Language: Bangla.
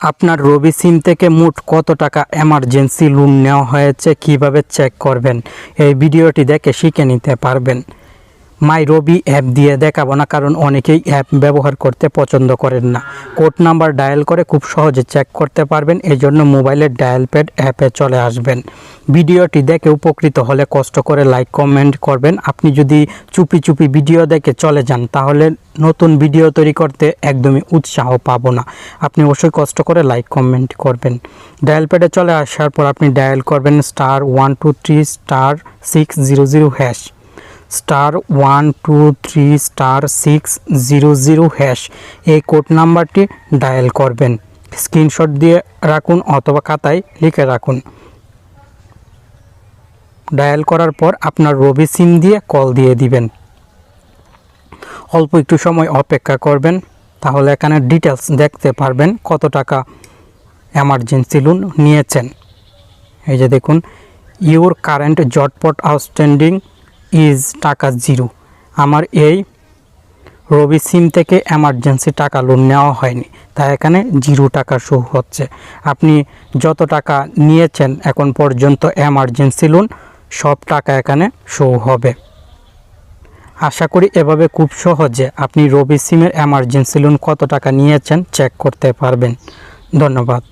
আপনার রবি সিম থেকে মোট কত টাকা এমার্জেন্সি লোন নেওয়া হয়েছে? কীভাবে চেক করবেন? এই ভিডিওটি দেখে শিখে নিতে পারবেন। মাই রবি অ্যাপ দিয়ে দেখাবো না, কারণ অনেকেই অ্যাপ ব্যবহার করতে পছন্দ করেন না। কোড নাম্বার ডায়াল করে খুব সহজে চেক করতে পারবেন এই জন্য মোবাইলের ডায়াল প্যাড অ্যাপে চলে আসবেন। ভিডিওটি দেখে উপকৃত হলে কষ্ট করে লাইক, কমেন্ট করবেন। আপনি যদি চুপি চুপি ভিডিও দেখে চলে যান, তাহলে নতুন ভিডিও তৈরি করতে একদমই উৎসাহ পাবো না। আপনি অবশ্যই কষ্ট করে লাইক, কমেন্ট করবেন। ডায়াল প্যাডে চলে আসার পর আপনি ডায়াল করবেন star one two three star six zero zero hash. Star one, two, three, star six, zero zero hash এই কোড নাম্বারটি ডায়াল করবেন। স্ক্রিনশট দিয়ে রাখুন অথবা খাতায় লিখে রাখুন। ডায়াল করার পর আপনার রবি সিম দিয়ে কল দিয়ে দিবেন। অল্প একটু সময় অপেক্ষা করবেন, তাহলে এখানে ডিটেলস দেখতে পারবেন কত টাকা এমার্জেন্সি লোন নিয়েছেন। এই যে দেখুন ইউর কারেন্ট জটপট আউটস্ট্যান্ডিং ইজ টাকা জিরো আমার এই রবি সিম থেকে এমার্জেন্সি টাকা লোন নেওয়া হয়নি, তাই এখানে জিরো টাকা শো হচ্ছে। আপনি যত টাকা নিয়েছেন এখন পর্যন্ত এমার্জেন্সি লোন সব টাকা এখানে শো হবে। আশা করি এভাবে খুব সহজে আপনি রবি সিমের এমার্জেন্সি লোন কত টাকা নিয়েছেন চেক করতে পারবেন। ধন্যবাদ।